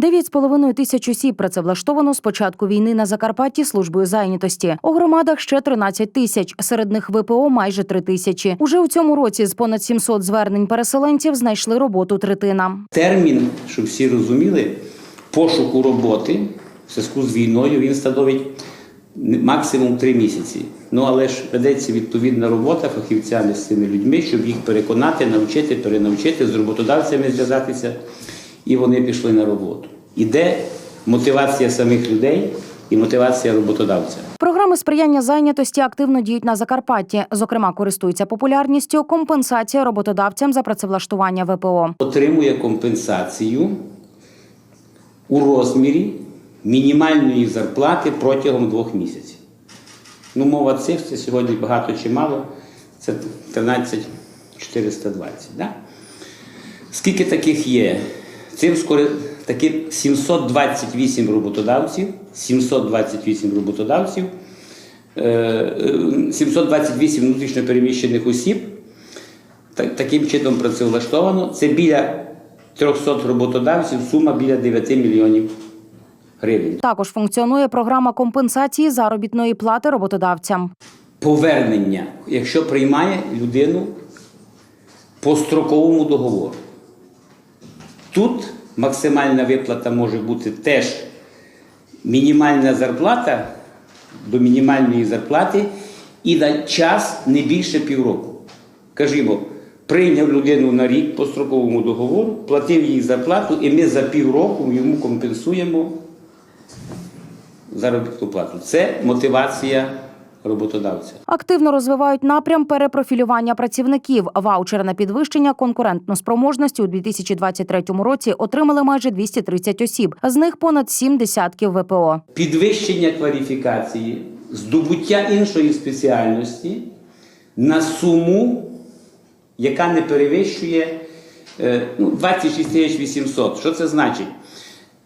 9,5 тисяч осіб працевлаштовано з початку війни на Закарпатті службою зайнятості. У громадах ще 13 тисяч, серед них ВПО майже 3 тисячі. Уже у цьому році з понад 700 звернень переселенців знайшли роботу третина. Термін, щоб всі розуміли, пошуку роботи в зв'язку з війною він становить максимум три місяці. Ну але ж ведеться відповідна робота фахівцями з цими людьми, щоб їх переконати, навчити, перенавчити, з роботодавцями зв'язатися, і вони пішли на роботу. Іде мотивація самих людей і мотивація роботодавця. Програми сприяння зайнятості активно діють на Закарпатті. Зокрема, користуються популярністю компенсація роботодавцям за працевлаштування ВПО. отримує компенсацію у розмірі мінімальної зарплати протягом двох місяців. Ну, мова цифр це сьогодні багато чи мало, це 13 420. Да? Скільки таких є? Цим скоро таки 728 роботодавців, 728 роботодавців, е, е, 728 внутрішньопереміщених осіб таким чином працевлаштовано. Це біля 300 роботодавців, сума біля 9 мільйонів гривень. Також функціонує програма компенсації заробітної плати роботодавцям. Повернення, якщо приймає людину по строковому договору. Тут максимальна виплата може бути теж мінімальна зарплата до мінімальної зарплати і на час не більше півроку. Кажімо, прийняв людину на рік по строковому договору, платив їй зарплату, і ми за півроку йому компенсуємо заробітну плату. Це мотивація роботодавця. Активно розвивають напрям перепрофілювання працівників. Ваучери на підвищення конкурентноспроможності у 2023 році отримали майже 230 осіб. З них понад сім десятків ВПО. підвищення кваліфікації, здобуття іншої спеціальності на суму, яка не перевищує е, ну, 26 тисяч 800. Що це значить?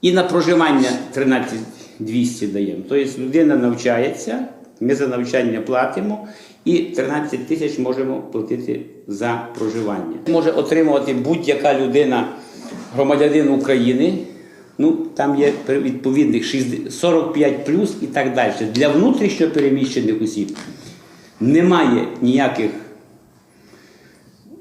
І на проживання 13 200 даємо. Тобто людина навчається, ми за навчання платимо, і 13 тисяч можемо платити за проживання. Може отримувати будь-яка людина, громадянин України. Ну, там є відповідних 45 плюс і так далі. Для внутрішньо переміщених осіб немає ніяких,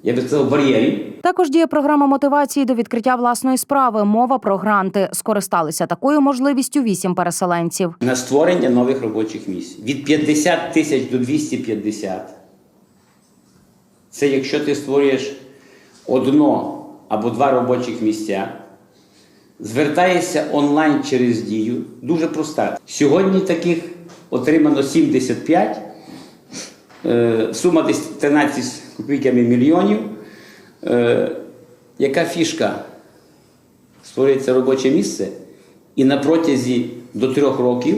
я би сказав, бар'єрів. Також діє програма мотивації до відкриття власної справи. Мова про гранти. Скористалися такою можливістю вісім переселенців. на створення нових робочих місць. Від 50 тисяч до 250. Це якщо ти створюєш одно або два робочих місця, звертаєшся онлайн через дію, дуже проста. Сьогодні таких отримано 75, е, сума десь 13 з копійками мільйонів. Е, Яка фішка? створюється робоче місце, і на протязі до трьох років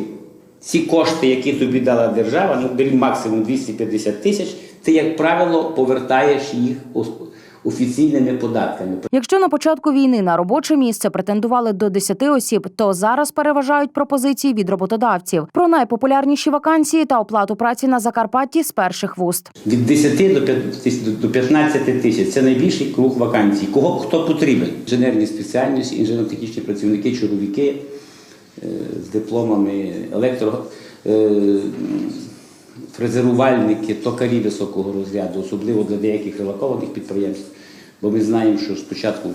ці кошти, які тобі дала держава, ну максимум 250 тисяч, ти, як правило, повертаєш їх офіційними податками. Якщо на початку війни на робоче місце претендували до 10 осіб, то зараз переважають пропозиції від роботодавців про найпопулярніші вакансії та оплату праці на Закарпатті з перших вуст. Від 10 до 5 до 15 тисяч це найбільший круг вакансій. Кого хто потрібен? Інженерні спеціальності, інженерно-технічні працівники, чоловіки е, з дипломами, електро фрезерувальники, токарі високого розряду, особливо для деяких релакованих підприємств. Бо ми знаємо, що спочатку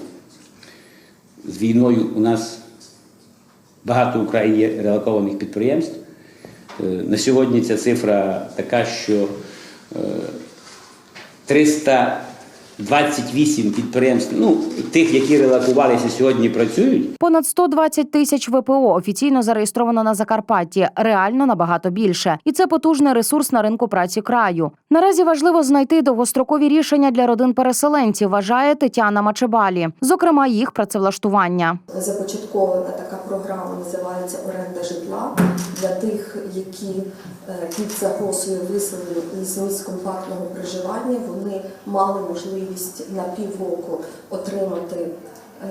з війною у нас багато в Україні є релакованих підприємств. Е, на сьогодні ця цифра така, що е, 300 28 підприємств, ну тих, які релакувалися сьогодні, працюють. Понад 120 тисяч ВПО офіційно зареєстровано на Закарпатті, реально набагато більше, і це потужний ресурс на ринку праці краю. Наразі важливо знайти довгострокові рішення для родин переселенців. Вважає Тетяна Мачебалі, зокрема їх працевлаштування. Започаткована така програма називається Оренда житла для тих, які е, під загрозою виселені із місць компактного проживання вони мали можливість на півроку отримати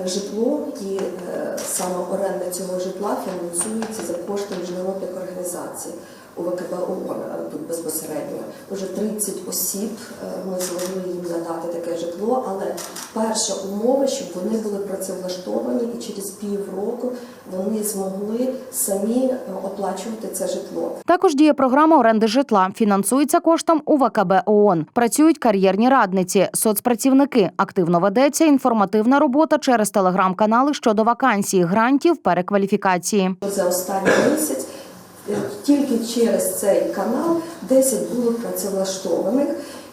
е, житло, і е, саме оренда цього житла фінансується за кошти міжнародних організацій. У ВКБ ООН тут безпосередньо. Уже 30 осіб е, ми змогли їм надати таке житло, але перша умова, щоб вони були працевлаштовані і через півроку вони змогли самі е, оплачувати це житло. Також діє програма оренди житла. Фінансується коштом УВКБ ООН. Працюють кар'єрні радниці, соцпрацівники. Активно ведеться інформативна робота через телеграм-канали щодо вакансій, грантів, перекваліфікації. За останній місяць тільки через цей канал 10 було працевлаштованих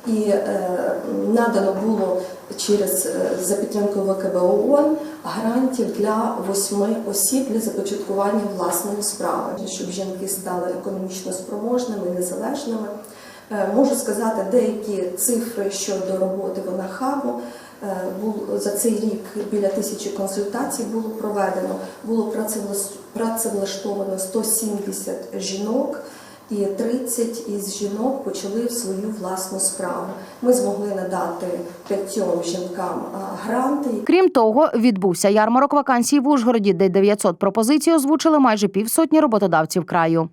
і е, надано було через е, за підтримкою ВКБ ООН грантів для восьми осіб для започаткування власної справи, щоб жінки стали економічно спроможними, незалежними. Е, Можу сказати деякі цифри щодо роботи в ОНАХАБу. За цей рік біля тисячі консультацій було проведено, було працевлаштовано 170 жінок, і 30 із жінок почали свою власну справу. Ми змогли надати п'ятьом жінкам гранти, Крім того, відбувся ярмарок вакансій в Ужгороді, де 900 пропозицій озвучили майже півсотні роботодавців краю.